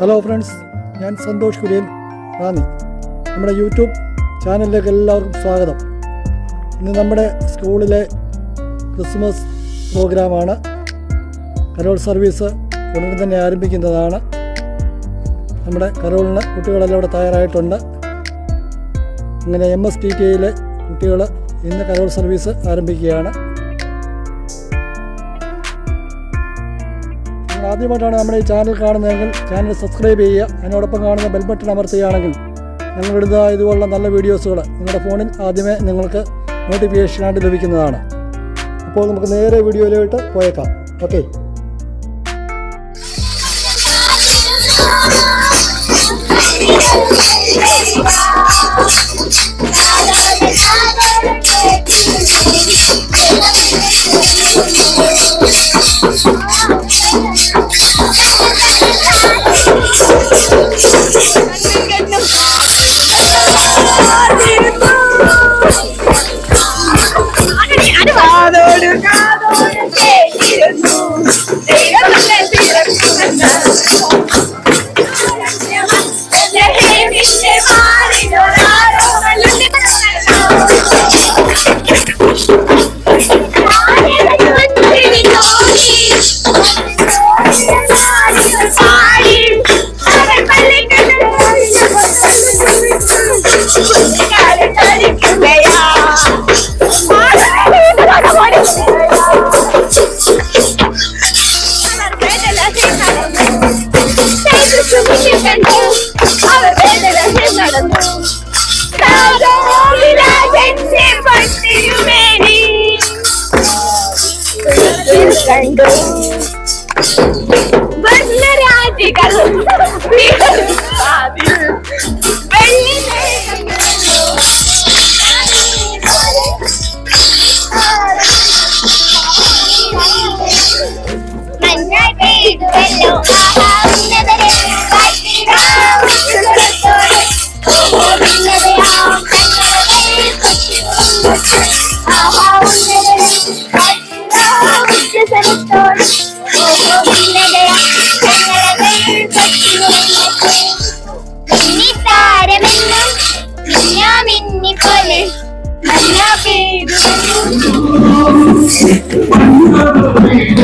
Hello friends ഞാൻ സന്തോഷ് കുര്യൻ റാന്നി. നമ്മുടെ YouTube ചാനലിലേക്ക് എല്ലാവർക്കും സ്വാഗതം. ഇന്ന് നമ്മുടെ സ്കൂളിലെ ക്രിസ്മസ് പ്രോഗ്രാമാണ്. കരോൾ സർവീസ് ഉടനെ തന്നെ ആരംഭിക്കുന്നതാണ്. നമ്മുടെ കരോളിന് കുട്ടികളെല്ലാം ഇവിടെ തയ്യാറായിട്ടുണ്ട്. അങ്ങനെ എം എസ് ടി ടിയിലെ കുട്ടികൾ ഇന്ന് കരോൾ സർവീസ് ആരംഭിക്കുകയാണ്. ആദ്യമായിട്ടാണ് നമ്മുടെ ഈ ചാനൽ കാണുന്നതെങ്കിൽ ചാനൽ സബ്സ്ക്രൈബ് ചെയ്യുക അതിനോടൊപ്പം കാണുന്ന ബെൽ ബട്ടൺ അമർത്തുകയാണെങ്കിൽ ഞങ്ങളിടുന്ന ഇതുപോലുള്ള നല്ല വീഡിയോസുകൾ നിങ്ങളുടെ ഫോണിൽ ആദ്യമേ നിങ്ങൾക്ക് നോട്ടിഫിക്കേഷനായിട്ട് ലഭിക്കുന്നതാണ്. അപ്പോൾ നമുക്ക് നേരെ വീഡിയോയിലോട്ട് പോയേക്കാം. Okay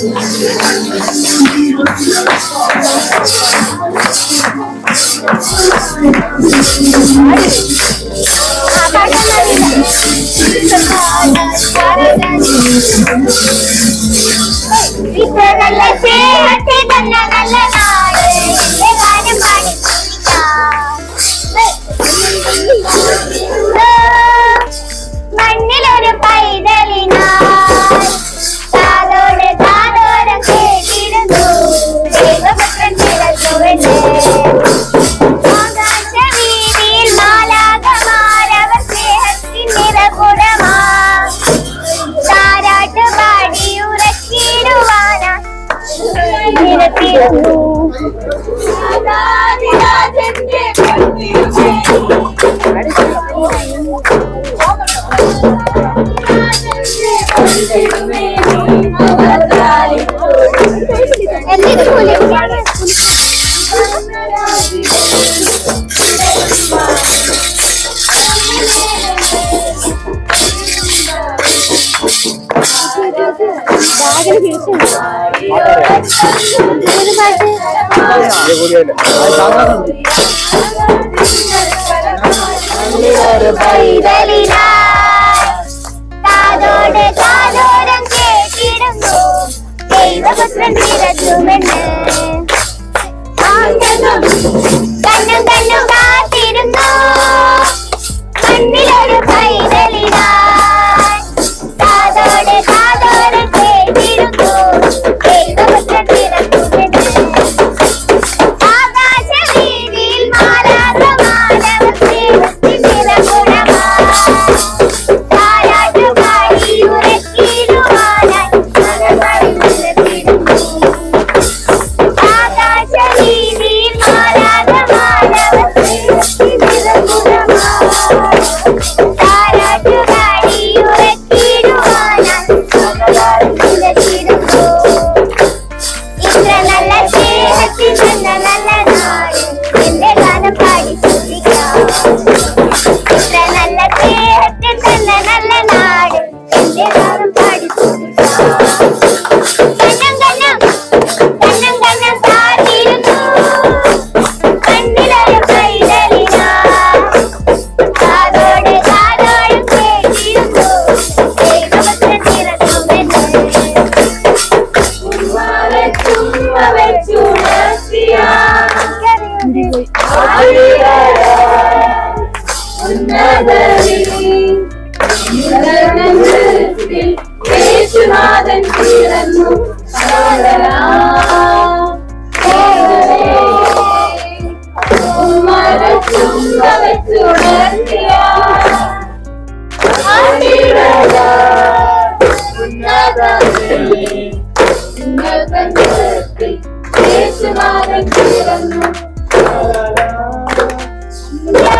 Jesus. ആകെ ദൈവപുത്രൻ വിരച്ചുമെന്ന് കണ്ണും Yeah. Yeah.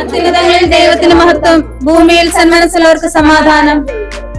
അത്യുതങ്ങളിൽ ദൈവത്തിന് മഹത്വം ഭൂമിയിൽ സന്മനസ്സുള്ളവർക്ക് സമാധാനം.